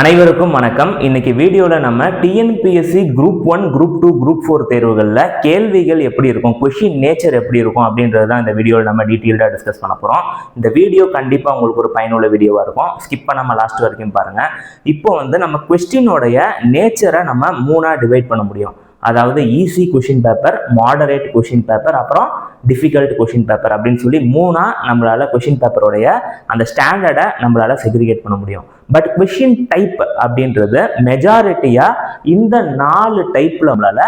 அனைவருக்கும் வணக்கம். இன்னைக்கு வீடியோவில் நம்ம TNPSC group one group two group four தேர்வுகளில் கேள்விகள் எப்படி இருக்கும் கொஷின் நேச்சர் எப்படி இருக்கும் அப்படின்றது தான் இந்த வீடியோவில் நம்ம டீட்டெயில்டாக டிஸ்கஸ் பண்ண போகிறோம் இந்த வீடியோ கண்டிப்பாக உங்களுக்கு ஒரு பயனுள்ள வீடியோவாக இருக்கும். ஸ்கிப் பண்ணாமல் லாஸ்ட் வரைக்கும் பாருங்கள் இப்போ வந்து நம்ம கொஸ்டினோடைய நேச்சரை நம்ம மூணாக டிவைட் பண்ண முடியும். அதாவது easy question paper moderate question paper அப்புறம் டிஃபிகல்ட் கொஷின் பேப்பர் அப்படின்னு சொல்லி மூணாக நம்மளால் கொஷின் பேப்பரோடைய அந்த ஸ்டாண்டர்டை நம்மளால் செக்ரிகேட் பண்ண முடியும். பட் கொஷின் டைப் அப்படின்றது மெஜாரிட்டியா இந்த நாலு டைப்ல நம்மளால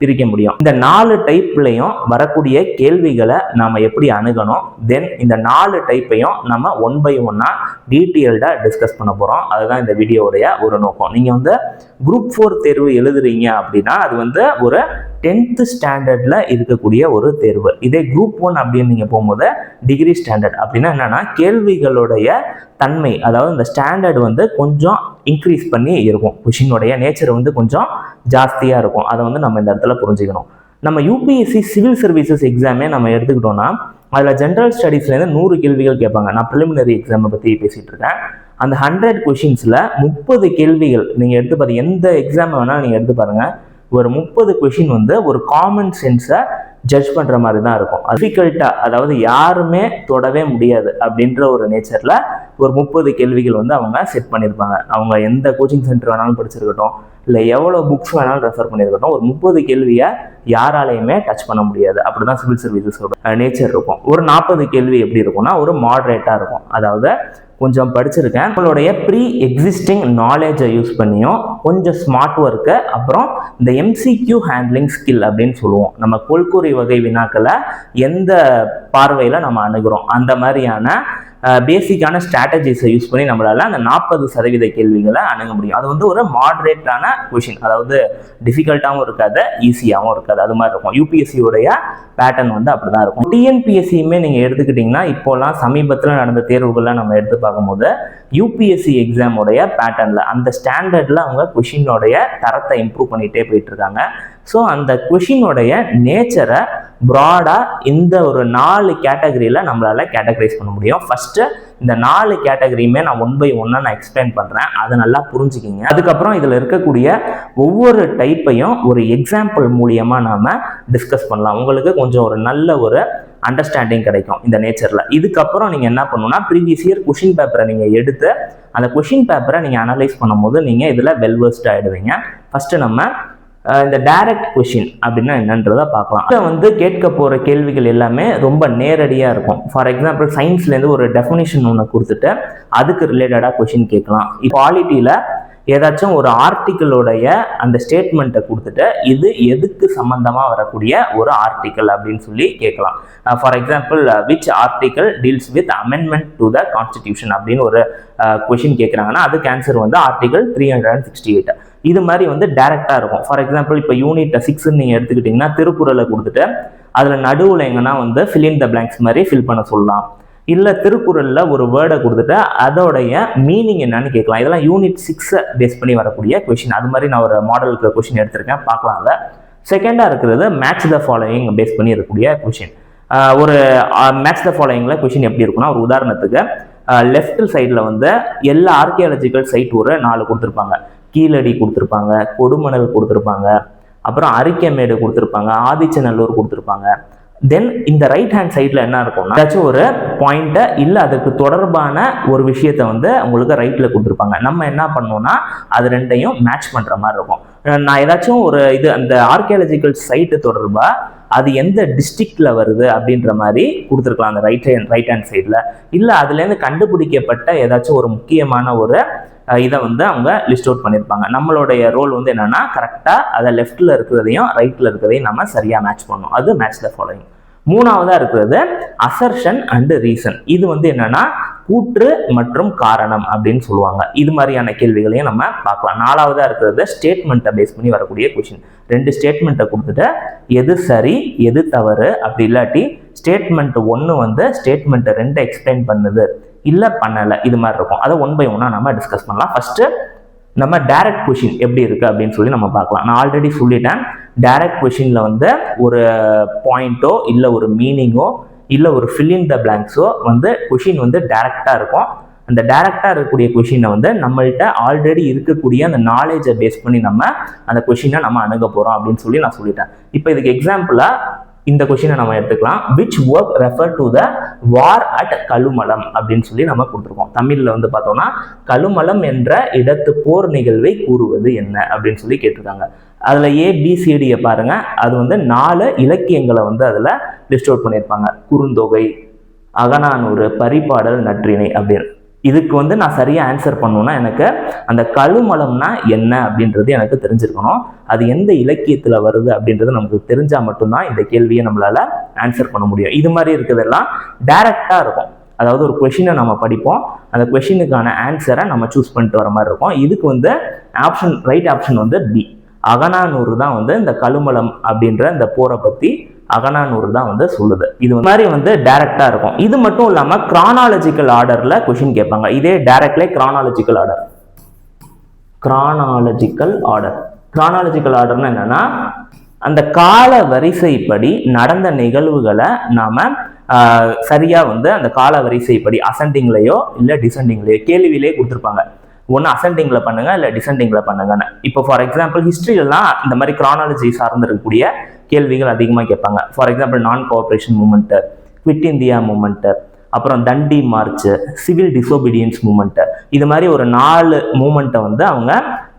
பிரிக்க முடியும். இந்த நாலு டைப்லையும் வரக்கூடிய கேள்விகளை நாம எப்படி அணுகணும்? தென் இந்த நாலு டைப்பையும் நம்ம ஒன் பை ஒன்னா டீட்டெயில்டா டிஸ்கஸ் பண்ண போறோம். அதுதான் இந்த வீடியோவுடைய ஒரு நோக்கம். நீங்க வந்து குரூப் ஃபோர் தேர்வு எழுதுறீங்க அப்படின்னா அது வந்து ஒரு டென்த்து ஸ்டாண்டர்டில் இருக்கக்கூடிய ஒரு தேர்வு. இதே குரூப் ஒன் அப்படின்னு நீங்கள் போகும்போது டிகிரி ஸ்டாண்டர்ட் அப்படின்னா என்னென்னா கேள்விகளுடைய தன்மை அதாவது இந்த ஸ்டாண்டர்ட் வந்து கொஞ்சம் இன்க்ரீஸ் பண்ணி இருக்கும். கொஷினுடைய நேச்சர் வந்து கொஞ்சம் ஜாஸ்தியாக இருக்கும். அதை வந்து நம்ம இந்த இடத்துல புரிஞ்சுக்கணும். நம்ம யூபிஎஸ்சி சிவில் சர்வீசஸ் எக்ஸாமே நம்ம எடுத்துக்கிட்டோம்னா அதில் ஜென்ரல் ஸ்டடீஸ்லேருந்து நூறு கேள்விகள் கேட்பாங்க. நான் ப்ரிலிமினரி எக்ஸாமை பற்றி பேசிகிட்டு இருக்கேன். அந்த ஹண்ட்ரட் கொஷின்ஸில் முப்பது கேள்விகள் நீங்கள் எடுத்து பாருங்க. எந்த எக்ஸாமை வேணாலும் நீங்கள் எடுத்து பாருங்கள் ஒரு முப்பது கொஷின் வந்து ஒரு காமன் சென்ஸை ஜட்ஜ் பண்ணுற மாதிரி தான் இருக்கும். டிஃபிகல்ட்டாக அதாவது யாருமே தொடவே முடியாது அப்படின்ற ஒரு நேச்சரில் ஒரு முப்பது கேள்விகள் வந்து அவங்க செட் பண்ணியிருப்பாங்க. அவங்க எந்த கோச்சிங் சென்டர் வேணாலும் படிச்சிருக்கட்டும் இல்லை எவ்வளோ புக்ஸ் வேணாலும் ரெஃபர் பண்ணியிருக்கட்டும் ஒரு முப்பது கேள்வியை யாராலையுமே டச் பண்ண முடியாது. அப்படி தான் சிவில் சர்வீசஸோட நேச்சர் இருக்கும். ஒரு நாற்பது கேள்வி எப்படி இருக்கும்னா ஒரு மாடரேட்டாக இருக்கும். அதாவது கொஞ்சம் படிச்சிருக்கேன். உங்களுடைய ப்ரீ எக்ஸிஸ்டிங் நாலேஜை யூஸ் பண்ணியும் கொஞ்சம் ஸ்மார்ட் ஒர்க்கு அப்புறம் இந்த எம்சிக்யூ ஹேண்ட்லிங் ஸ்கில் அப்படின்னு சொல்லுவோம். நம்ம கொள்குறி வகை வினாக்களை எந்த பார்வையில் நம்ம அணுகிறோம்? அந்த மாதிரியான பேசிக்கான ஸ்ட்ராட்டஜிஸை யூஸ் பண்ணி நம்மளால் அந்த நாற்பது சதவீத கேள்விகளை அணுக முடியும். அது வந்து ஒரு மாடரேட்டான கொஷின் அதாவது டிஃபிகல்ட்டாகவும் இருக்காது ஈஸியாகவும் இருக்காது. அது மாதிரி இருக்கும். யூபிஎஸ்சியோடைய பேட்டர்ன் வந்து அப்படி தான் இருக்கும் டிஎன்பிஎஸ்சியுமே நீங்கள் எடுத்துக்கிட்டிங்கன்னா இப்போலாம் சமீபத்தில் நடந்த தேர்வுகள்லாம் நம்ம எடுத்து பார்க்கும்போது யூபிஎஸ்சி எக்ஸாமோடைய பேட்டர்னில் அந்த ஸ்டாண்டர்டில் அவங்க கொஷினோடைய தரத்தை இம்ப்ரூவ் பண்ணிகிட்டே போயிட்டுருக்காங்க ஸோ அந்த கொஷினுடைய நேச்சரை ப்ராடாக இந்த ஒரு நாலு கேட்டகரியில் நம்மளால் கேட்டகரைஸ் பண்ண முடியும். ஃபஸ்ட்டு இந்த நாலு கேட்டகரியுமே நான் ஒன் பை ஒன்னாக நான் எக்ஸ்பிளைன் பண்ணுறேன் அதை நல்லா புரிஞ்சுக்கிங்க. அதுக்கப்புறம் இதில் இருக்கக்கூடிய ஒவ்வொரு டைப்பையும் ஒரு எக்ஸாம்பிள் மூலியமாக நாம் டிஸ்கஸ் பண்ணலாம். உங்களுக்கு கொஞ்சம் ஒரு நல்ல ஒரு அண்டர்ஸ்டாண்டிங் கிடைக்கும் இந்த நேச்சரில் இதுக்கப்புறம் நீங்கள் என்ன பண்ணணும்னா ப்ரீவியஸ் இயர் கொஷின் பேப்பரை நீங்கள் எடுத்து அந்த கொஷின் பேப்பரை நீங்கள் அனலைஸ் பண்ணும்போது நீங்கள் இதில் வெல்வர்ஸ்ட் ஆகிடுவீங்க ஃபஸ்ட்டு நம்ம இந்த டைரக்ட் கொஷின் அப்படின்னா என்னன்றதை பார்க்கலாம். இதில் வந்து கேட்க போகிற கேள்விகள் எல்லாமே ரொம்ப நேரடியாக இருக்கும். ஃபார் எக்ஸாம்பிள் சயின்ஸ்லேருந்து ஒரு டெஃபினேஷன் ஒன்று கொடுத்துட்டு அதுக்கு ரிலேட்டடாக கொஷின் கேட்கலாம். குவாலிட்டியில் ஏதாச்சும் ஒரு ஆர்டிக்கிளோடைய அந்த ஸ்டேட்மெண்ட்டை கொடுத்துட்டு இது எதுக்கு சம்பந்தமாக வரக்கூடிய ஒரு ஆர்டிக்கல் அப்படின்னு சொல்லி கேட்கலாம். For example which article deals with amendment to the constitution அப்படின்னு ஒரு கொஷின் கேட்குறாங்கன்னா அதுக்கு ஆன்சர் வந்து article three hundred and sixty eight இது மாதிரி வந்து டேரெக்டாக இருக்கும். ஃபார் எக்ஸாம்பிள் இப்போ யூனிட் சிக்ஸ்ன்னு நீங்கள் எடுத்துக்கிட்டிங்கன்னா திருக்குறளை கொடுத்துட்டு அதில் நடுவில் எங்கன்னா வந்து ஃபில் இன் த பிளாங்க்ஸ் மாதிரி ஃபில் பண்ண சொல்லலாம். இல்லை திருக்குறளில் ஒரு வேர்டை கொடுத்துட்டு அதோடைய மீனிங் என்னன்னு கேட்கலாம். இதெல்லாம் யூனிட் சிக்ஸை பேஸ் பண்ணி வரக்கூடிய கொஷின் அது மாதிரி நான் ஒரு மாடலுக்கு கொஷின் எடுத்திருக்கேன். பார்க்கலாம் அதை. செகண்டாக இருக்கிறது மேட்ச் த ஃபாலோயிங் பேஸ் பண்ணி இருக்கக்கூடிய கொஷின் ஒரு மேட்ச் த ஃபாலோயிங்கில் கொஷின் எப்படி இருக்குன்னா ஒரு உதாரணத்துக்கு லெஃப்ட் சைடில் வந்து எல்லா ஆர்கியாலஜிக்கல் சைட் ஒரு நாலு கொடுத்துருப்பாங்க. கீழடி கொடுத்துருப்பாங்க கொடுமணல் கொடுத்துருப்பாங்க அப்புறம் அரிக்கமேடு கொடுத்துருப்பாங்க ஆதிச்சநல்லூர் கொடுத்துருப்பாங்க. தென் இந்த ரைட் ஹேண்ட் சைடில் என்ன இருக்கும்னா ஏதாச்சும் ஒரு பாயிண்ட்டை இல்லை அதுக்கு தொடர்பான ஒரு விஷயத்த வந்து உங்களுக்கு ரைட்டில் கொடுத்துருப்பாங்க. நம்ம என்ன பண்ணோம்னா அது ரெண்டையும் மேட்ச் பண்ணுற மாதிரி இருக்கும். நான் ஏதாச்சும் ஒரு இது அந்த ஆர்கியாலஜிக்கல் சைட்டு தொடர்பாக அது எந்த டிஸ்ட்ரிக்டில் வருது அப்படின்ற மாதிரி கொடுத்துருக்கலாம் அந்த ரைட் ஹேண்ட் ரைட் ஹேண்ட் சைடில் இல்லை அதுலேருந்து கண்டுபிடிக்கப்பட்ட ஏதாச்சும் ஒரு முக்கியமான ஒரு இதை வந்து அவங்க லிஸ்ட் அவுட் பண்ணியிருப்பாங்க. நம்மளுடைய ரோல் வந்து என்னன்னா கரெக்டாக அதை லெஃப்ட்டில் இருக்கிறதையும் ரைட்டில் இருக்கிறதையும் நம்ம சரியாக மேட்ச் பண்ணணும். அது மேட்ச் த ஃபாலோயிங் மூணாவதாக இருக்கிறது அசர்ஷன் அண்டு ரீசன் இது வந்து என்னன்னா கூற்று மற்றும் காரணம் அப்படின்னு சொல்லுவாங்க. இது மாதிரியான கேள்விகளையும் நம்ம பார்க்கலாம். நாலாவதாக இருக்கிறது ஸ்டேட்மெண்ட்டை பேஸ் பண்ணி வரக்கூடிய கொஷின் ரெண்டு ஸ்டேட்மெண்ட்டை கொடுத்துட்டு எது சரி எது தவறு அப்படி இல்லாட்டி ஸ்டேட்மெண்ட் ஒன்று வந்து ஸ்டேட்மெண்ட்டை ரெண்டு எக்ஸ்பிளைன் பண்ணுது. இல்லை பண்ணலை இது மாதிரி இருக்கும். அதை ஒன் பை ஒன்னாக நம்ம டிஸ்கஸ் பண்ணலாம். ஃபஸ்ட்டு நம்ம டைரக்ட் கொஷின் எப்படி இருக்குது அப்படின்னு சொல்லி நம்ம பார்க்கலாம். நான் ஆல்ரெடி சொல்லிட்டேன். டைரக்ட் கொஷினில் வந்து ஒரு பாயிண்ட்டோ இல்லை ஒரு மீனிங்கோ இல்லை ஒரு ஃபில்லிங் த பிளாங்க்ஸோ வந்து கொஷின் வந்து டைரக்டாக இருக்கும். அந்த டைரக்டாக இருக்கக்கூடிய கொஷினை வந்து நம்மள்கிட்ட ஆல்ரெடி இருக்கக்கூடிய அந்த நாலேஜை பேஸ் பண்ணி நம்ம அந்த கொஷினை நம்ம அணுக போகிறோம் அப்படின்னு சொல்லி நான் சொல்லிட்டேன். இப்போ இதுக்கு எக்ஸாம்பிளாக இந்த கொஷினை நம்ம எடுத்துக்கலாம். Which work refer to the war at Kazhumalam அப்படின்னு சொல்லி நம்ம கொடுத்துருக்கோம். தமிழில் வந்து பார்த்தோம்னா கழுமலம் என்ற இடத்து போர் நிகழ்வை கூறுவது என்ன அப்படின்னு சொல்லி கேட்டிருக்காங்க. அதில் ஏபிசிடியை பாருங்க. அது வந்து நாலு இலக்கியங்களை வந்து அதில் லிஸ்ட் அவுட் பண்ணியிருப்பாங்க. குறுந்தொகை அகநானூறு பரிபாடல் நற்றிணை அப்படின்னு. இதுக்கு வந்து நான் சரியாக ஆன்சர் பண்ணணும்னா எனக்கு அந்த கழுமலம்னா என்ன அப்படின்றது எனக்கு தெரிஞ்சிருக்கணும். அது எந்த இலக்கியத்தில் வருது அப்படின்றது நமக்கு தெரிஞ்சால் மட்டும்தான் இந்த கேள்வியை நம்மளால ஆன்சர் பண்ண முடியும். இது மாதிரி இருக்கிறதெல்லாம் டைரக்டாக இருக்கும். அதாவது ஒரு கொஷினை நம்ம படிப்போம். அந்த கொஷினுக்கான ஆன்சரை நம்ம சூஸ் பண்ணிட்டு வர மாதிரி இருக்கும். இதுக்கு வந்து ஆப்ஷன் ரைட் ஆப்ஷன் வந்து பி அகநானூறு தான் வந்து இந்த கழுமலம் அப்படின்ற இந்த போரை பற்றி அகனானூர் தான் வந்து சொல்லுது. இது மாதிரி வந்து டைரக்டா இருக்கும். இது மட்டும் இல்லாம கிரானாலஜிக்கல் ஆர்டர்ல கொஷின் கேட்பாங்க. இதே டைரக்ட்லே chronological order chronological order chronological ஆர்டர்னா என்னன்னா அந்த கால வரிசைப்படி நடந்த நிகழ்வுகளை நாம சரியாக சரியா வந்து அந்த கால வரிசைப்படி அசெண்டிங்லயோ இல்ல டிசெண்டிங்லேயோ கேள்வியிலே கொடுத்துருப்பாங்க. ஒன்று அசெண்டிங்கில் பண்ணுங்க இல்லை டிசெண்டிங்கில் பண்ணுங்கன்னு. இப்போ ஃபார் எக்ஸாம்பிள் ஹிஸ்ட்ரியிலலாம் இந்த மாதிரி கிரானாலஜி சார்ந்து இருக்கக்கூடிய கேள்விகள் அதிகமாக கேட்பாங்க. For example non cooperation movement quit India movement அப்புறம் Dandi march civil disobedience movement இது மாதிரி ஒரு நாலு மூமெண்ட்டை வந்து அவங்க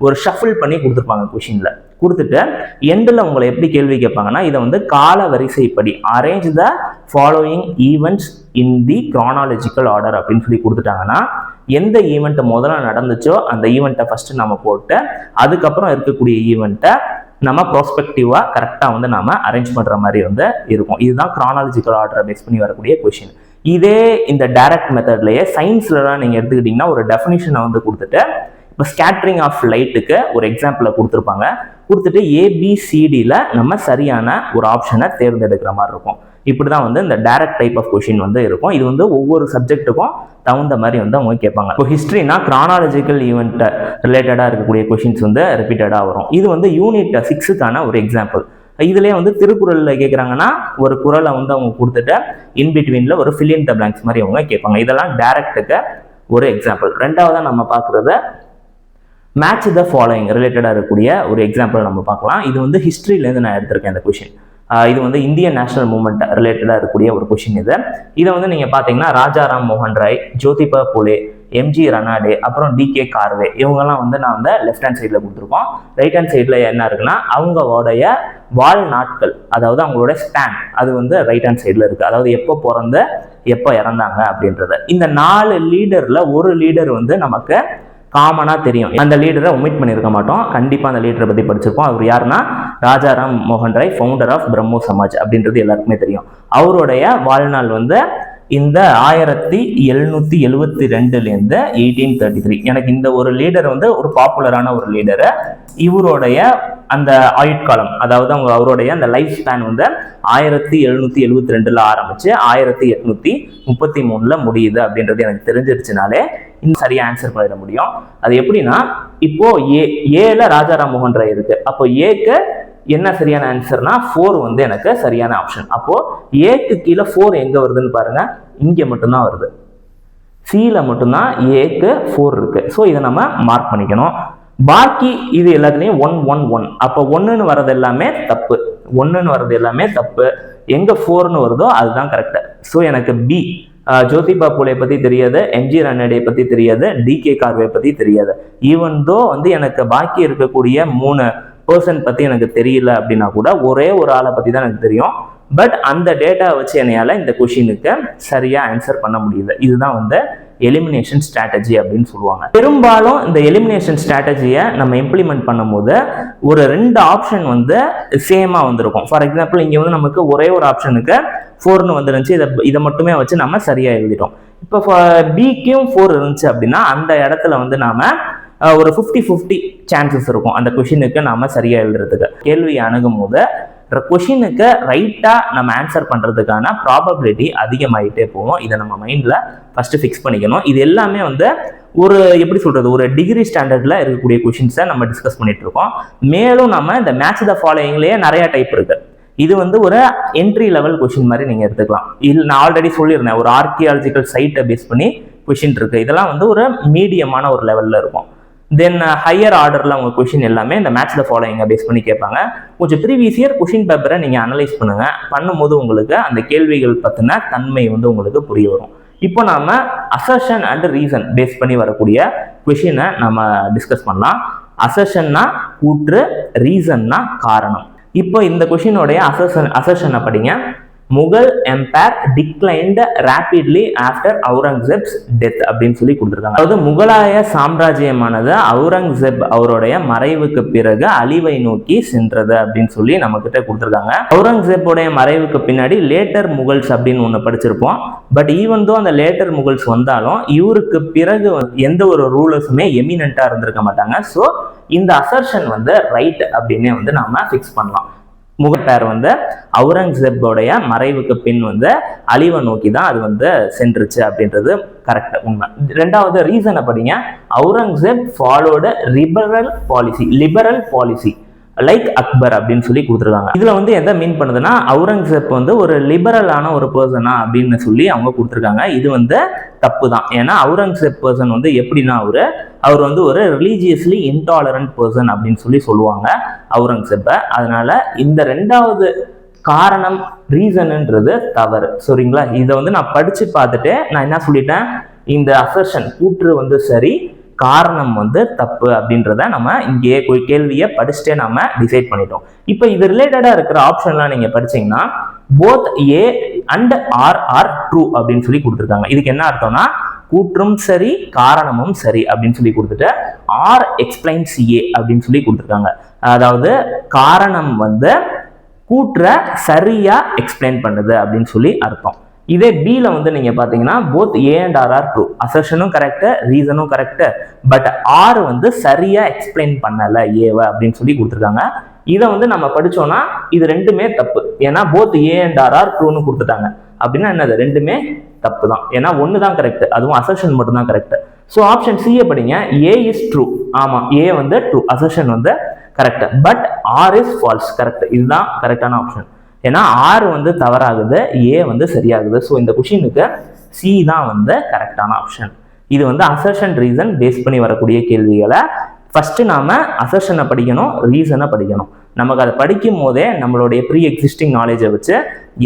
ஒரு ஷஃபிள் பண்ணி கொடுத்துருப்பாங்க கொஷினில் கொடுத்துட்டு எண்டில் உங்களை எப்படி கேள்வி கேட்பாங்கன்னா இதை வந்து கால வரிசைப்படி arrange the following events in the chronological order அப்படின்னு சொல்லி கொடுத்துட்டாங்கன்னா எந்த ஈவெண்ட் முதல்ல நடந்துச்சோ அந்த ஈவெண்ட்டை ஃபர்ஸ்ட் நம்ம போட்டு அதுக்கப்புறம் இருக்கக்கூடிய ஈவெண்ட்டை நம்ம ப்ராஸ்பெக்டிவாக கரெக்டாக வந்து நம்ம அரேஞ்ச் பண்ணுற மாதிரி வந்து இருக்கும். இதுதான் க்ரானாலஜிக்கல் ஆர்டரை பேஸ் பண்ணி வரக்கூடிய கொஷின் இதே இந்த டைரக்ட் மெத்தட்லயே சயின்ஸ்லலாம் நீங்கள் எடுத்துக்கிட்டிங்கன்னா ஒரு டெஃபினிஷனை வந்து கொடுத்துட்டு இப்போ ஸ்கேட்ரிங் ஆஃப் லைட்டுக்கு ஒரு எக்ஸாம்பிளை கொடுத்துருப்பாங்க. கொடுத்துட்டு ஏபிசிடியில் நம்ம சரியான ஒரு ஆப்ஷனை தேர்ந்தெடுக்கிற மாதிரி இருக்கும். இப்படி தான் வந்து இந்த டைரக்ட் டைப் ஆஃப் கொஷின் வந்து இருக்கும். இது வந்து ஒவ்வொரு சப்ஜெக்ட்டுக்கும் தகுந்த மாதிரி வந்து அவங்க கேட்பாங்க. இப்போ ஹிஸ்ட்ரினா கிரானாலஜிக்கல் ஈவெண்ட்டை ரிலேட்டடாக இருக்கக்கூடிய கொஷின்ஸ் வந்து ரிப்பீட்டடாக வரும். இது வந்து யூனிட் சிக்ஸுக்கான ஒரு எக்ஸாம்பிள் இதுலேயே வந்து திருக்குறளில் கேட்குறாங்கன்னா ஒரு குறளை வந்து அவங்க கொடுத்துட்டு இன்பிட்வீனில் ஒரு ஃபில்லியன் த பிளாங்க்ஸ் மாதிரி அவங்க கேட்பாங்க. இதெல்லாம் டேரக்டுக்கு ஒரு எக்ஸாம்பிள் ரெண்டாவதாக நம்ம பார்க்குறது மேட்ச் த ஃபாலோயிங் ரிலேட்டடாக இருக்கக்கூடிய ஒரு எக்ஸாம்பிள் நம்ம பார்க்கலாம். இது வந்து ஹிஸ்ட்ரியிலேருந்து நான் எடுத்திருக்கேன் இந்த கொஷின் இது வந்து இந்தியன் நேஷனல் மூமெண்ட் ரிலேட்டடாக இருக்கக்கூடிய ஒரு கொஷின் இது. இதை வந்து நீங்கள் பார்த்தீங்கன்னா ராஜாராம் மோகன் ராய் ஜோதிபா புலே எம்ஜி ரனாடே அப்புறம் டிகே கார்வே இவங்கெல்லாம் வந்து நான் வந்து லெஃப்ட் ஹேண்ட் சைடில் கொடுத்துருக்கோம். ரைட் ஹேண்ட் சைடில் என்ன இருக்குன்னா அவங்களுடைய வாழ் நாட்கள் அதாவது அவங்களோட ஸ்பேன் அது வந்து ரைட் ஹேண்ட் சைடில் இருக்குது அதாவது எப்போ பிறந்து எப்போ இறந்தாங்க அப்படின்றத. இந்த நாலு லீடரில் ஒரு லீடர் வந்து நமக்கு காமனாக தெரியும். அந்த லீடரை ஒமிட் பண்ணியிருக்க மாட்டோம். கண்டிப்பாக அந்த லீடரை பற்றி படிச்சிருப்போம். அவர் யாருன்னா ராஜாராம் மோகன் ராய் ஃபவுண்டர் ஆஃப் பிரம்மோ சமாஜ் அப்படின்றது எல்லாருக்குமே தெரியும். அவருடைய வாழ்நாள் வந்து இந்த ஆயிரத்தி எழுநூத்தி எழுவத்தி ரெண்டுலேருந்து எயிட்டீன் தேர்ட்டி த்ரீ எனக்கு இந்த ஒரு லீடர் வந்து ஒரு பாப்புலரான ஒரு லீடரு இவருடைய அந்த ஆயுட்காலம் அதாவது அவங்க அவருடைய அந்த லைஃப் ஸ்பேன் வந்து ஆயிரத்தி எழுநூத்தி எழுவத்தி ரெண்டுல ஆரம்பிச்சு ஆயிரத்தி எட்நூத்தி முப்பத்தி மூணுல முடியுது அப்படின்றது எனக்கு தெரிஞ்சிருச்சுனாலே இன்னும் சரியா ஆன்சர் பண்ணிட முடியும். அது எப்படின்னா இப்போ ஏ ஏல ராஜாராம் மோகன் ராய் இருக்கு. அப்போ ஏக்கு என்ன சரியான ஆன்சர்னா ஃபோர் வந்து எனக்கு சரியான ஆப்ஷன் அப்போது ஏக்கு கீழே ஃபோர் எங்கே வருதுன்னு பாருங்கள் இங்கே மட்டும்தான் வருது. சியில் மட்டும்தான் ஏக்கு ஃபோர் இருக்குது ஸோ இதை நம்ம மார்க் பண்ணிக்கணும். பாக்கி இது எல்லாத்துலேயும் ஒன் ஒன் ஒன் அப்போ ஒன்றுன்னு வர்றது எல்லாமே தப்பு. ஒன்றுன்னு வர்றது எல்லாமே தப்பு. எங்கே ஃபோர்னு வருதோ அதுதான் கரெக்டு ஸோ எனக்கு பி ஜோதிபா பூலே பற்றி தெரியாது எம்ஜி ரன்னடே பற்றி தெரியாது டிகே கார்வே பற்றி தெரியாது. ஈவன் தோ வந்து எனக்கு பாக்கி இருக்கக்கூடிய மூணு பர்சன் பற்றி எனக்கு தெரியல அப்படின்னா கூட ஒரே ஒரு ஆளை பற்றி தான் எனக்கு தெரியும். பட் அந்த டேட்டா வச்சு என்னையால இந்த கொஷினுக்கு சரியா ஆன்சர் பண்ண முடியுது. இதுதான் வந்து எலிமினேஷன் ஸ்ட்ராட்டஜி அப்படின்னு சொல்லுவாங்க. பெரும்பாலும் இந்த எலிமினேஷன் ஸ்ட்ராட்டஜியை நம்ம இம்ப்ளிமெண்ட் பண்ணும்போது ஒரு ரெண்டு ஆப்ஷன் வந்து சேமாக வந்திருக்கும். ஃபார் எக்ஸாம்பிள் இங்கே வந்து நமக்கு ஒரே ஒரு ஆப்ஷனுக்கு ஃபோர்னு வந்துருந்துச்சு. இதை இதை மட்டுமே வச்சு நம்ம சரியாக எழுதிட்டோம். இப்போ பிக்கும் ஃபோர் இருந்துச்சு அப்படின்னா அந்த இடத்துல வந்து நாம ஒரு ஃபிஃப்டி ஃபிஃப்டி சான்சஸ் இருக்கும். அந்த கொஷினுக்கு நாம சரியா எழுதுறதுக்கு. கேள்வியை அணுகும் போது கொஷினுக்கு ரைட்டாக நம்ம ஆன்சர் பண்ணுறதுக்கான ப்ராபபிலிட்டி அதிகமாகிட்டே போவோம் இதை நம்ம மைண்டில் ஃபஸ்ட்டு ஃபிக்ஸ் பண்ணிக்கணும். இது எல்லாமே வந்து ஒரு எப்படி சொல்கிறது ஒரு டிகிரி ஸ்டாண்டர்டில் இருக்கக்கூடிய கொஷின்ஸை நம்ம டிஸ்கஸ் பண்ணிட்டு இருக்கோம். மேலும் நம்ம இந்த மேட்ச் த ஃபாலோயிங்லேயே நிறையா டைப் இருக்குது இது வந்து ஒரு என்ட்ரி லெவல் கொஷின் மாதிரி நீங்கள் எடுத்துக்கலாம். இல்லை நான் ஆல்ரெடி சொல்லியிருந்தேன் ஒரு ஆர்கியாலஜிக்கல் சைட்டை பேஸ் பண்ணி கொஷின் இருக்குது இதெல்லாம் வந்து ஒரு மீடியமான ஒரு லெவலில் இருக்கும். தென் ஹையர் ஆர்டரில் உங்கள் கொஷின் எல்லாமே இந்த மேட்ச்ல ஃபாலோயிங்க பேஸ் பண்ணி கேட்பாங்க. கொஞ்சம் ப்ரீவியஸ் இயர் கொஷின் பேப்பரை நீங்கள் அனலைஸ் பண்ணுங்கள் பண்ணும்போது உங்களுக்கு அந்த கேள்விகள் பற்றின தன்மை வந்து உங்களுக்கு புரிய வரும். இப்போ நாம அசர்ஷன் அண்ட் ரீசன் பேஸ் பண்ணி வரக்கூடிய கொஷினை நம்ம டிஸ்கஸ் பண்ணலாம். அசர்ஷன்னா கூற்று ரீசன்னா காரணம். இப்போ இந்த கொஷினுடைய அசர்ஷன் அசர்ஷனை படிங்க. Mughal empire declined rapidly after Aurangzeb's death அப்படின்னு சொல்லி கொடுத்துருக்காங்க. அதாவது முகலாய சாம்ராஜ்யமானது அவுரங்கசெப் அவருடைய மறைவுக்கு பிறகு அழிவை நோக்கி சென்றது அப்படின்னு சொல்லி நம்ம கிட்ட கொடுத்துருக்காங்க. அவுரங்கசெப்போடைய மறைவுக்கு பின்னாடி லேட்டர் முகல்ஸ் அப்படின்னு ஒன்று படிச்சிருப்போம். பட் ஈவன் தோ அந்த லேட்டர் முகல்ஸ் வந்தாலும் இவருக்கு பிறகு எந்த ஒரு ரூலர்ஸுமே எமினண்டா இருந்திருக்க மாட்டாங்க. ஸோ இந்த அசர்ஷன் வந்து ரைட் அப்படின்னே வந்து நாம ஃபிக்ஸ் பண்ணலாம். முகப்பேர் வந்து அவுரங்கசீப்போடைய மறைவுக்கு பின் வந்து அழிவை நோக்கி தான் அது வந்து சென்றுச்சு அப்படின்றது கரெக்ட் உண்மை. ரெண்டாவது ரீசனை படிங்க. Aurangzeb followed liberal policy liberal policy like Akbar அப்படின்னு சொல்லி கொடுத்துருக்காங்க. இதுல வந்து எதை மீன் பண்ணுதுன்னா அவுரங்கசீப் வந்து ஒரு லிபரலான ஒரு பர்சனா அப்படின்னு சொல்லி அவங்க கொடுத்துருக்காங்க. இது வந்து தப்பு தான் ஏன்னா அவுரங்கசீப் பர்சன் வந்து எப்படின்னா அவரு அவர் வந்து ஒரு ரிலீஜியஸ்லி இன்டாலரண்ட் பர்சன் அப்படின்னு சொல்லி சொல்லுவாங்க அவுரங்கசீப்பை. அதனால இந்த ரெண்டாவது காரணம் ரீசன்ன்றது தவறு. சரிங்களா? இதை வந்து நான் படிச்சு பார்த்துட்டு நான் என்ன சொல்லிட்டேன்? இந்த அசர்ஷன் கூற்று வந்து சரி காரணம் வந்து தப்பு அப்படின்றத நம்ம இங்கேயே போய் கேள்வியை படிச்சுட்டே நம்ம டிசைட் பண்ணிட்டோம். இப்போ இது ரிலேட்டடா இருக்கிற ஆப்ஷன்லாம் நீங்க படிச்சீங்கன்னா both A and R are true அப்படின்னு சொல்லி கொடுத்துருக்காங்க. இதுக்கு என்ன அர்த்தம்னா கூற்றும் சரி காரணமும் சரி அப்படின்னு சொல்லி கொடுத்துட்டு ஆர் எக்ஸ்பிளைன்ஸ் ஏ அப்படின்னு சொல்லி கொடுத்துருக்காங்க. அதாவது காரணம் வந்து கூற்ற சரியா எக்ஸ்பிளைன் பண்ணுது அப்படின்னு சொல்லி அர்த்தம். இதே பியில் வந்து நீங்கள் பார்த்தீங்கன்னா both A and R are true அசர்ஷனும் correct ரீசனும் கரெக்டு பட் ஆர் வந்து சரியாக எக்ஸ்பிளைன் பண்ணலை ஏவ அப்படின்னு சொல்லி கொடுத்துருக்காங்க. இதை வந்து நம்ம படித்தோன்னா இது ரெண்டுமே தப்பு. ஏன்னா both A and R are ட்ரூன்னு கொடுத்துட்டாங்க. அப்படின்னா என்னது? ரெண்டுமே தப்பு தான். ஏன்னா ஒன்று தான் கரெக்ட் அதுவும் அசர்ஷன் மட்டும் தான் கரெக்ட் ஸோ ஆப்ஷன் சிஏ படிங்க. ஏ இஸ் ட்ரூ ஆமாம் ஏ வந்து ட்ரூ அசர்ஷன் வந்து correct but R is false correct இதுதான் கரெக்டான ஆப்ஷன் ஏன்னா ஆர் வந்து தவறாகுது ஏ வந்து சரியாகுது. ஸோ இந்த கொஷினுக்கு சி தான் வந்து கரெக்டான ஆப்ஷன் இது வந்து அசர்ஷன் ரீசன் பேஸ் பண்ணி வரக்கூடிய கேள்விகளை ஃபர்ஸ்ட் நாம அசர்ஷனை படிக்கணும் ரீசனை படிக்கணும். நமக்கு அதை படிக்கும் போதே நம்மளுடைய ப்ரீ எக்ஸிஸ்டிங் நாலேஜை வச்சு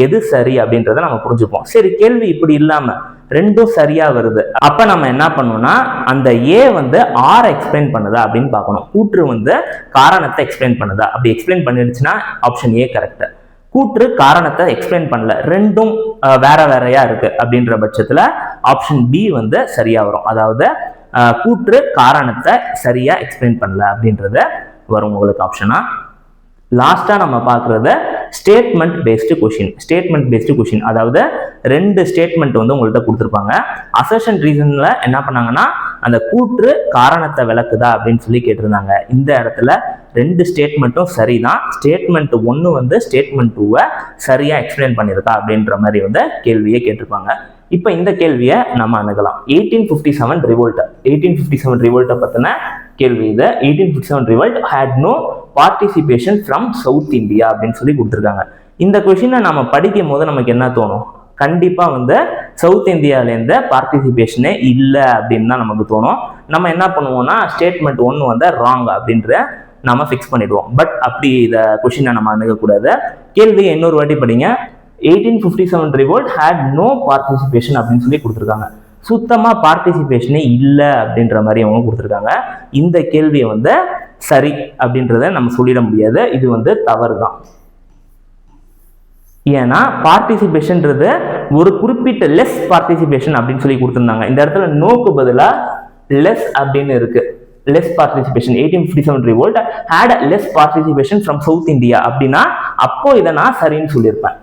எது சரி அப்படின்றத நம்ம புரிஞ்சுப்போம். சரி கேள்வி இப்படி இல்லாம ரெண்டும் சரியா வருது. அப்ப நம்ம என்ன பண்ணோம்னா அந்த ஏ வந்து ஆர் எக்ஸ்பிளைன் பண்ணுதா அப்படின்னு பார்க்கணும். கூற்று வந்து காரணத்தை எக்ஸ்பிளைன் பண்ணுதா? அப்படி எக்ஸ்பிளைன் பண்ணிடுச்சுன்னா ஆப்ஷன் ஏ கரெக்ட் கூற்று காரணத்தை எக்ஸ்பிளைன் பண்ணல. ரெண்டும் வேற வேறையா இருக்கு அப்படின்ற பட்சத்துல ஆப்ஷன் பி வந்து சரியா வரும். அதாவது கூற்று காரணத்தை சரியா எக்ஸ்பிளைன் பண்ணல அப்படின்றத வரும் உங்களுக்கு ஆப்ஷனா லாஸ்டா நம்ம பார்க்கறது statement based question statement based question அதாவது ரெண்டு ஸ்டேட்மெண்ட் வந்து உங்கள்கிட்ட கொடுத்துருப்பாங்க. அசர்ஷன் ரீசனில் என்ன பண்ணாங்கன்னா அந்த கூற்று காரணத்தை விளக்குதா அப்படின்னு சொல்லி கேட்டிருந்தாங்க. இந்த இடத்துல ரெண்டு ஸ்டேட்மெண்ட்டும் சரிதான். ஸ்டேட்மெண்ட் ஒன்று வந்து ஸ்டேட்மெண்ட் டூவை சரியாக எக்ஸ்பிளைன் பண்ணியிருக்கா அப்படின்ற மாதிரி வந்து கேள்வியை கேட்டிருப்பாங்க. இப்போ இந்த கேள்வியை நம்ம அணுகலாம். Eighteen fifty seven revolt eighteen fifty seven ரிவோல்ட்டை பற்றின கேள்வி இது. Eighteen fifty seven revolt had no participation from south India அப்படின்னு சொல்லி கொடுத்துருக்காங்க. இந்த கொஷினை நம்ம படிக்கும் போது நமக்கு என்ன தோணும்? கண்டிப்பாக வந்து சவுத் இந்தியாவிலேருந்து பார்ட்டிசிபேஷனே இல்லை அப்படின்னு தான் நமக்கு தோணும். நம்ம என்ன பண்ணுவோம்னா ஸ்டேட்மெண்ட் ஒன்று வந்து ராங் அப்படின்ற நம்ம ஃபிக்ஸ் பண்ணிடுவோம். பட் அப்படி இதை கொஷினை நம்ம அணுகக்கூடாது. கேள்வி இன்னொரு வாட்டி படிங்க. Eighteen fifty seven revolt had no participation அப்படின்னு சொல்லி கொடுத்துருக்காங்க. சுத்தமாக பார்ட்டிசிபேஷனே இல்லை அப்படின்ற மாதிரி அவங்க கொடுத்துருக்காங்க. இந்த கேள்வியை வந்து சரி அப்படின்றத நம்ம சொல்லிட முடியாது. இது வந்து தவறு தான் ஏன்னா பார்ட்டிசிபேஷன்றது ஒரு குறிப்பிட்ட லெஸ் பார்ட்டிசிபேஷன் அப்படின்னு சொல்லி கொடுத்துருந்தாங்க. இந்த இடத்துல நோக்கு பதிலாக லெஸ் அப்படின்னு இருக்கு. Less participation eighteen fifty seven revolt had less participation from south India அப்படின்னா அப்போ இதை நான் சரின்னு சொல்லியிருப்பேன்.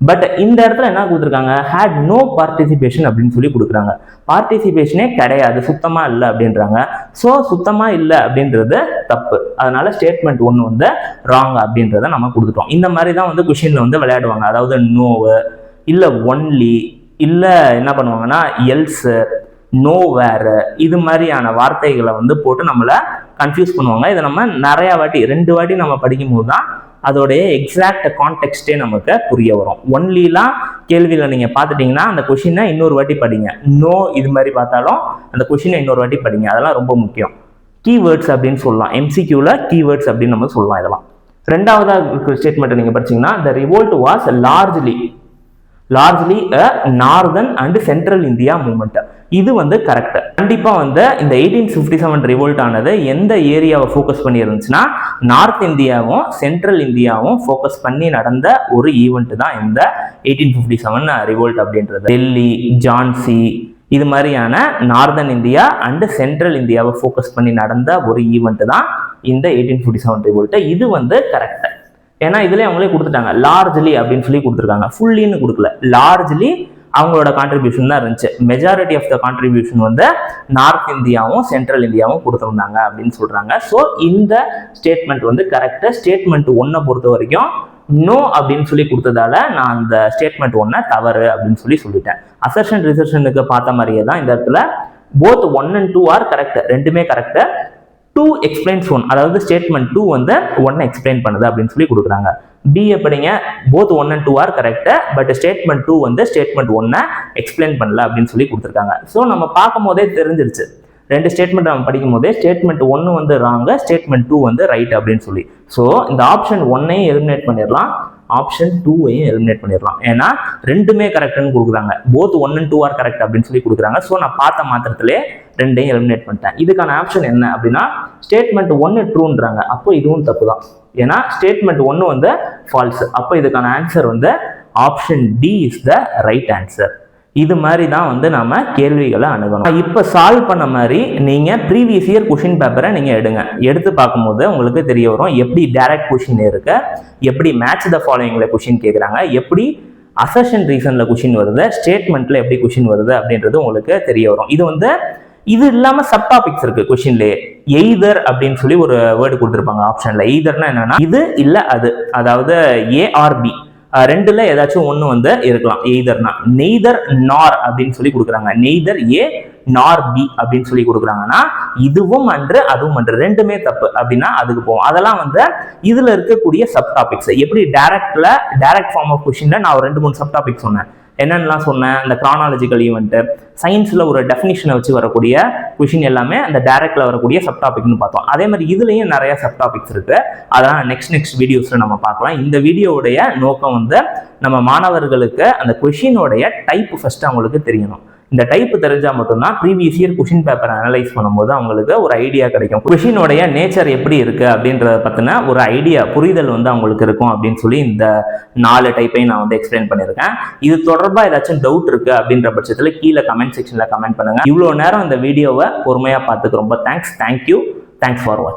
பட் இந்த இடத்துல என்ன கொடுத்துருக்காங்க? ஹேட் நோ பார்ட்டிசிபேஷன் அப்படின்னு சொல்லி கொடுக்குறாங்க. பார்ட்டிசிபேஷனே கிடையாது சுத்தமாக இல்லை அப்படின்றாங்க. ஸோ சுத்தமாக இல்லை அப்படின்றது தப்பு. அதனால ஸ்டேட்மெண்ட் ஒன்று வந்து ராங் அப்படின்றத நம்ம கொடுத்துட்டோம். இந்த மாதிரி தான் வந்து கொஷின்ல வந்து விளையாடுவாங்க. அதாவது நோவு இல்லை ஒன்லி இல்லை என்ன பண்ணுவாங்கன்னா எல்ஸு நோ வேறு இது மாதிரியான வார்த்தைகளை வந்து போட்டு நம்மளை கன்ஃபியூஸ் பண்ணுவாங்க. இதை நம்ம நிறையா வாட்டி ரெண்டு வாட்டி நம்ம படிக்கும் போது தான் அதோடைய எக்ஸாக்ட் கான்டெக்ட்டே நமக்கு புரிய வரும். ஒன்லிலாம் கேள்வியில் நீங்கள் பார்த்துட்டீங்கன்னா அந்த கொஷினை இன்னொரு வாட்டி படிங்க. நோ இது மாதிரி பார்த்தாலும் அந்த கொஷினை இன்னொரு வாட்டி படிங்க. அதெல்லாம் ரொம்ப முக்கியம். கீவேர்ட்ஸ் அப்படின்னு சொல்லலாம். எம்சிக்யூவில் கீவேர்ட்ஸ் அப்படின்னு நம்ம சொல்லலாம் இதெல்லாம். ரெண்டாவதாக ஸ்டேட்மெண்ட் நீங்கள் படிச்சீங்கன்னா the revolt was largely largely a northern and central India movement இது வந்து கரெக்ட் கண்டிப்பாக வந்து இந்த எயிட்டீன் ஃபிஃப்டி செவன் ரிவோல்ட் ஆனது எந்த ஏரியாவை ஃபோக்கஸ் பண்ணி இருந்துச்சுன்னா நார்த் இந்தியாவும் சென்ட்ரல் இந்தியாவும் ஃபோக்கஸ் பண்ணி நடந்த ஒரு ஈவெண்ட் தான் இந்த எயிட்டீன் ஃபிஃப்டி செவன் ரிவோல்ட் அப்படின்றது. டெல்லி ஜான்சி இது மாதிரியான நார்தன் இந்தியா அண்டு சென்ட்ரல் இந்தியாவை ஃபோக்கஸ் பண்ணி நடந்த ஒரு ஈவெண்ட் தான் இந்த எயிட்டீன் ஃபிஃப்டி செவன் ரிவோல்ட்டு இது வந்து கரெக்ட் ஏன்னா இதுலேயே அவங்களே கொடுத்துட்டாங்க லார்ஜ்லி அப்படின்னு சொல்லி கொடுத்துருக்காங்க. ஃபுல்லின்னு கொடுக்கல. லார்ஜ்லி அவங்களோட கான்ட்ரிபியூஷன் தான் இருந்துச்சு. மெஜாரிட்டி ஆஃப் த கான்ட்ரிபியூஷன் வந்து நார்த் இந்தியாவும் சென்ட்ரல் இந்தியாவும் கொடுத்துருந்தாங்க அப்படின்னு சொல்றாங்க. ஸோ இந்த ஸ்டேட்மெண்ட் வந்து கரெக்டாக ஸ்டேட்மெண்ட் ஒன்றை பொறுத்த வரைக்கும் நோ அப்படின்னு சொல்லி கொடுத்ததால நான் அந்த ஸ்டேட்மெண்ட் ஒன்றை தவறு அப்படின்னு சொல்லி சொல்லிட்டேன். அசர்ஷன் ரிசர்ஷனுக்கு பார்த்த மாதிரியே தான் இந்த இடத்துல both one and two are correct ரெண்டுமே கரெக்ட் டூ எக்ஸ்பிளைன்ஸ் ஒன் அதாவது ஸ்டேட்மெண்ட் டூ வந்து ஒன்னை எக்ஸ்பிளைன் பண்ணுது அப்படின்னு சொல்லி கொடுக்குறாங்க. பிஏ படிங்க. Both one and two are correct but statement two வந்து ஸ்டேட்மெண்ட் ஒன்னை எக்ஸ்பிளைன் பண்ணல அப்படின்னு சொல்லி கொடுத்துருக்காங்க. ஸோ நம்ம பார்க்கும் போதே தெரிஞ்சிருச்சு. ரெண்டு ஸ்டேட்மெண்ட் நம்ம படிக்கும் போதே ஸ்டேட்மெண்ட் ஒன்று வந்து ராங்க ஸ்டேட்மெண்ட் டூ வந்து ரைட் அப்படின்னு சொல்லி. ஸோ இந்த ஆப்ஷன் ஒன்னையும் எலிமினேட் பண்ணிடலாம். ஆப்ஷன் டூவையும் எலிமினேட் பண்ணிடலாம். ஏன்னா ரெண்டுமே கரெக்டுன்னு கொடுக்குறாங்க. Both one and two are correct அப்படின்னு சொல்லி கொடுக்குறாங்க. ஸோ நான் பார்த்த மாத்திரத்திலே ரெண்டையும் எலிமினேட் பண்ணிட்டேன். இதுக்கான ஆப்ஷன் என்ன அப்படின்னா ஸ்டேட்மெண்ட் ஒன்று ட்ரூன்றாங்க அப்போ இதுவும் தப்பு தான். ஏன்னா ஸ்டேட்மெண்ட் ஒன்று வந்து ஃபால்ஸ் அப்போ இதுக்கான ஆன்சர் வந்து option D is the right answer இது மாதிரி தான் வந்து நம்ம கேள்விகளை அணுகணும். இப்போ சால்வ் பண்ண மாதிரி நீங்கள் ப்ரீவியஸ் இயர் கொஷின் பேப்பரை நீங்கள் எடுங்க. எடுத்து பார்க்கும்போது உங்களுக்கு தெரிய வரும் எப்படி டேரக்ட் கொஷின் இருக்கு எப்படி மேட்ச் த ஃபாலோயிங்கில் கொஷின் கேட்குறாங்க எப்படி அசஷன் ரீசனில் கொஷின் வருது ஸ்டேட்மெண்ட்டில் எப்படி கொஷின் வருது அப்படின்றது உங்களுக்கு தெரிய வரும். இது வந்து இது இல்லாம சப் டாபிக்ஸ் இருக்கு கொஸ்டின்லயே எய்தர் அப்படின்னு சொல்லி ஒரு வேர்டு கொடுத்துருப்பாங்க ஆப்ஷன்ல எய்தர்னா என்னன்னா இது இல்ல அது. அதாவது ஏஆர்பி ரெண்டுல ஏதாச்சும் ஒண்ணு வந்து இருக்கலாம். எய்தர்னா நெய்தர் நார் அப்படின்னு சொல்லி கொடுக்குறாங்க. நெய்தர் ஏ நார் பி அப்படின்னு சொல்லி கொடுக்குறாங்கன்னா இதுவும் அன்று அதுவும் அன்று. ரெண்டுமே தப்பு. அப்படின்னா அதுக்கு போவோம். அதெல்லாம் வந்து இதுல இருக்கக்கூடிய சப் டாபிக்ஸ் எப்படி டைரக்ட்ல டைரக்ட் ஃபார்ம் ஆஃப் கொஸ்டின்ல நான் ஒரு ரெண்டு மூணு சப் டாபிக் சொன்னேன். என்னென்னலாம் சொன்னேன் அந்த கிரானாலஜிக்கல் ஈவெண்ட்டு சயின்ஸில் ஒரு டெஃபினிஷனை வச்சு வரக்கூடிய கொஷின் எல்லாமே அந்த டேரக்டில் வரக்கூடிய சப் டாபிக்னு பார்த்தோம். அதே மாதிரி இதுலேயும் நிறைய சப் டாபிக்ஸ் இருக்குது அதெல்லாம் நெக்ஸ்ட் நெக்ஸ்ட் வீடியோஸில் நம்ம பார்க்கலாம். இந்த வீடியோவுடைய நோக்கம் வந்து நம்ம மாணவர்களுக்கு அந்த கொஷினோடைய டைப் ஃபஸ்ட்டு அவங்களுக்கு தெரியணும். இந்த டைப் தெரிஞ்சா மட்டும்தான் previous year question paper analyse பண்ணும்போது அவங்களுக்கு ஒரு ஐடியா கிடைக்கும். கொஷினுடைய நேச்சர் எப்படி இருக்கு அப்படின்றத பத்தின ஒரு ஐடியா புரிதல் வந்து அவங்களுக்கு இருக்கும் அப்படின்னு சொல்லி இந்த நாலு டைப்பையும் நான் வந்து எக்ஸ்பிளைன் பண்ணியிருக்கேன். இது தொடர்பாக ஏதாச்சும் டவுட் இருக்கு அப்படின்ற பட்சத்தில் கீழே கமெண்ட் செக்ஷன்ல கமெண்ட் பண்ணுங்க. இவ்வளோ நேரம் இந்த வீடியோவை பொறுமையாக பார்த்துக்கு ரொம்ப தேங்க்ஸ் தேங்க்யூ தேங்க்ஸ் ஃபார் வாட்சிங்